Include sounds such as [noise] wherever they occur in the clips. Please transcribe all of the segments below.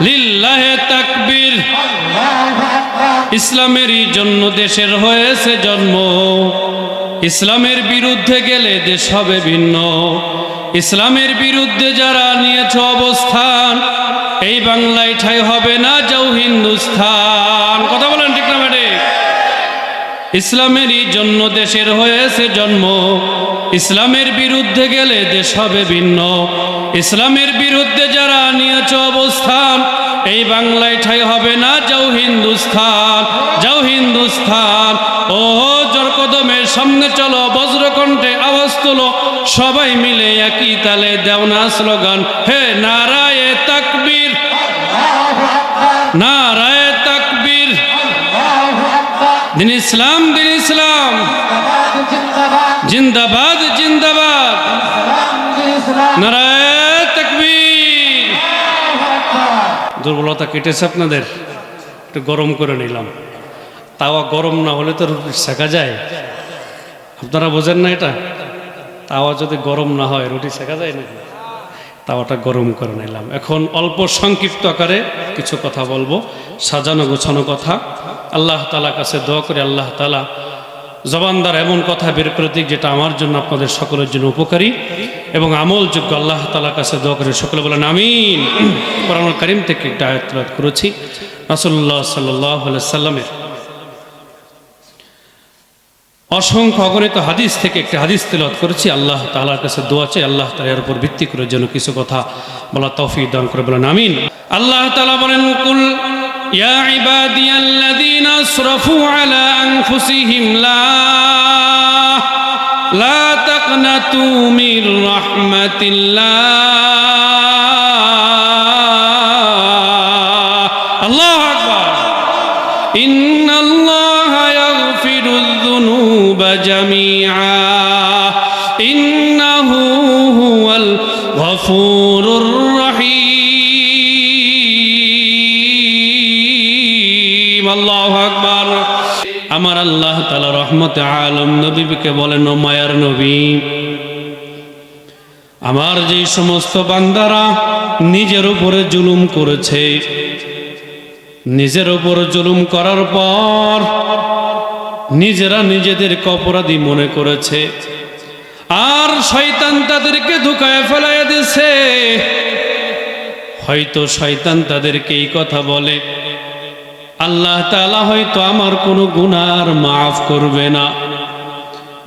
লিল্লাহে তাকবীর। ইসলামেরই জন্য দেশের হয়েছে জন্ম। ইসলামের বিরুদ্ধে গেলে দেশ হবে ভিন্ন। ইসলামের বিরুদ্ধে যারা নিয়েছ অবস্থান, এই বাংলায় ঠাই হবে না যাও হিন্দুস্থান। কথা বলেন ঠিক না ইসলামেরই জন্য দেশের হয়েছে জন্ম। ইসলামের বিরুদ্ধে গেলে দেশ হবে ভিন্ন। ইসলামের বিরুদ্ধে যারা নিয়েছ অবস্থান, এই বাংলায় ঠাই হবে না যাও হিন্দুস্থান যাও হিন্দুস্থান। ও জোর কদমের সামনে চলো, বজ্রকণ্ঠে আওয়াজ তোলো। সবাই মিলে একই তালে দেও না স্লোগান, হে নারায়ে তাকবীর। নারায়ে তাকবীর। দিন ইসলাম দিন ইসলাম। জিন্দাবাদ। দুর্বলতা কেটেছে আপনাদের? একটু গরম করে নিলাম। তাওয়া গরম না হলে তো রুটি শেখা যায়। আপনারা বোঝেন না এটা? তাওয়া যদি গরম না হয়, রুটি শেখা যায় না তাওয়াটা গরম করে নিলাম। এখন অল্প সংক্ষিপ্ত আকারে কিছু কথা বলব। সাজানো গোছানো কথা। আল্লাহ তালা কাছে দোয়া করে, আল্লাহ তালা জবানদার এমন কথা বের করে দিক যেটা আমার জন্য, আপনাদের সকলের জন্য উপকারী। এবং আমলযোগ্য আল্লাহ তালার কাছে দোয়া করে সকলে বলেন, আমিন। [clears throat] কোরআন করিম থেকে একটা আয়াত করেছি। রাসূলুল্লাহ সাল্লাহ সাল্লামের অসংখ্য অগণিত হাদিস থেকে একটি হাদিস তেলাওয়াত করেছি। আল্লাহ তাআলার কাছে দোয়া চাই, আল্লাহ তাআলা এর উপর ভিত্তি করে যেন কিছু কথা বলা তৌফিক দান করে বলেন, আমিন। আল্লাহ তাআলা বলেন, কুল ইয়া ইবাদিয়াল্লাযীনা আসরাফু আলা আনফুসিহিম লা تقنطوا من رحمة الله. الله أكبر. إن الله يغفر الذنوب جميعاً. আমার আল্লাহ তালা রহমতে আলম নবীকে বলেন মায়ার নবী, আমার যে সমস্ত বান্দারা নিজের উপরে জুলুম করেছে, নিজের ওপর জুলুম করার পর নিজেরা নিজেদেরকে অপরাধী মনে করেছে, আর শয়তান তাদেরকে ধুকায় ফেলাই দিছে হয়তো শয়তান তাদেরকে এই কথা বলে আল্লাহ তালা হয়তো আমার কোনো গুনার মাফ করবে না।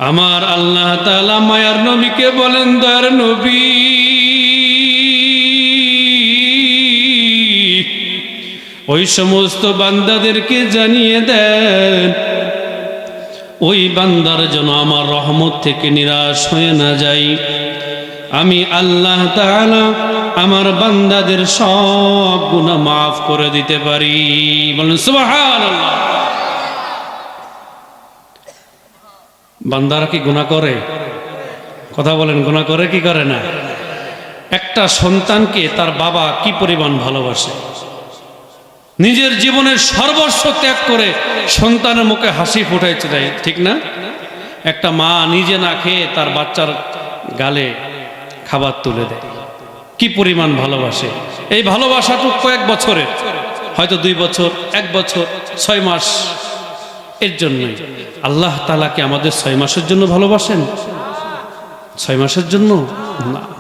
আমার আল্লাহ তালা মায়ার নবীকে বলেন, দয়ার নবী, ওই সমস্ত বান্দাদেরকে জানিয়ে দেন, ওই বান্দার যেন আমার রহমত থেকে নিরাশ হয়ে না যাই আমি আল্লাহ তাআলা আমার বান্দাদের সব গুণা মাফ করে দিতে পারি। বলেন বান্দারা কি গুণা করে? কথা বলেন গুণা করে কি করে না? একটা সন্তানকে তার বাবা কি পরিমাণ ভালোবাসে? নিজের জীবনের সর্বস্ব ত্যাগ করে সন্তানের মুখে হাসি ফুটাইছে দেয়, ঠিক না? একটা মা নিজে না খেয়ে তার বাচ্চার গালে খাবার তুলে দেয়। কি পরিমাণ ভালোবাসে? এই ভালোবাসাটুক কয়েক বছরের। হয়তো দুই বছর, এক বছর, ছয় মাস। এর জন্যই। আল্লাহ তালাকে আমাদের ছয় মাসের জন্য ভালোবাসেন? ছয় মাসের জন্য? না।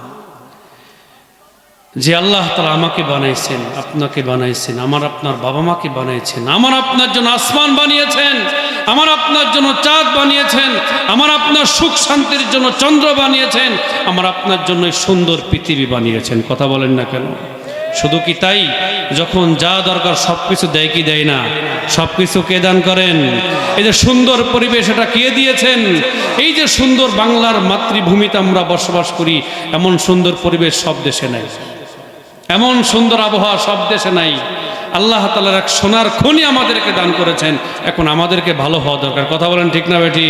যে আল্লাহ তালা আমাকে বানাইছেন, আপনাকে বানাইছেন, আমার আপনার বাবা মাকে বানাইছেন, আমার আপনার জন্য আসমান বানিয়েছেন, আমার আপনার জন্য চাঁদ বানিয়েছেন, আমার আপনার সুখ শান্তির জন্য চন্দ্র বানিয়েছেন, আমার আপনার জন্য সুন্দর পৃথিবী বানিয়েছেন। কথা বলেন না কেন? শুধু কি তাই? যখন যা দরকার সব কিছু দেয় কি দেয় না? সব কিছু কে দান করেন? এই যে সুন্দর পরিবেশ এটা কে দিয়েছেন? এই যে সুন্দর বাংলার মাতৃভূমিতে আমরা বসবাস করি, এমন সুন্দর পরিবেশ সব দেশে নেই। এমন সুন্দর আবহাওয়া সব দেশে নাই। আল্লাহ তালার এক সোনার খনি আমাদেরকে দান করেছেন। এখন আমাদেরকে ভালো হওয়া দরকার। কথা বলেন ঠিক না বেটি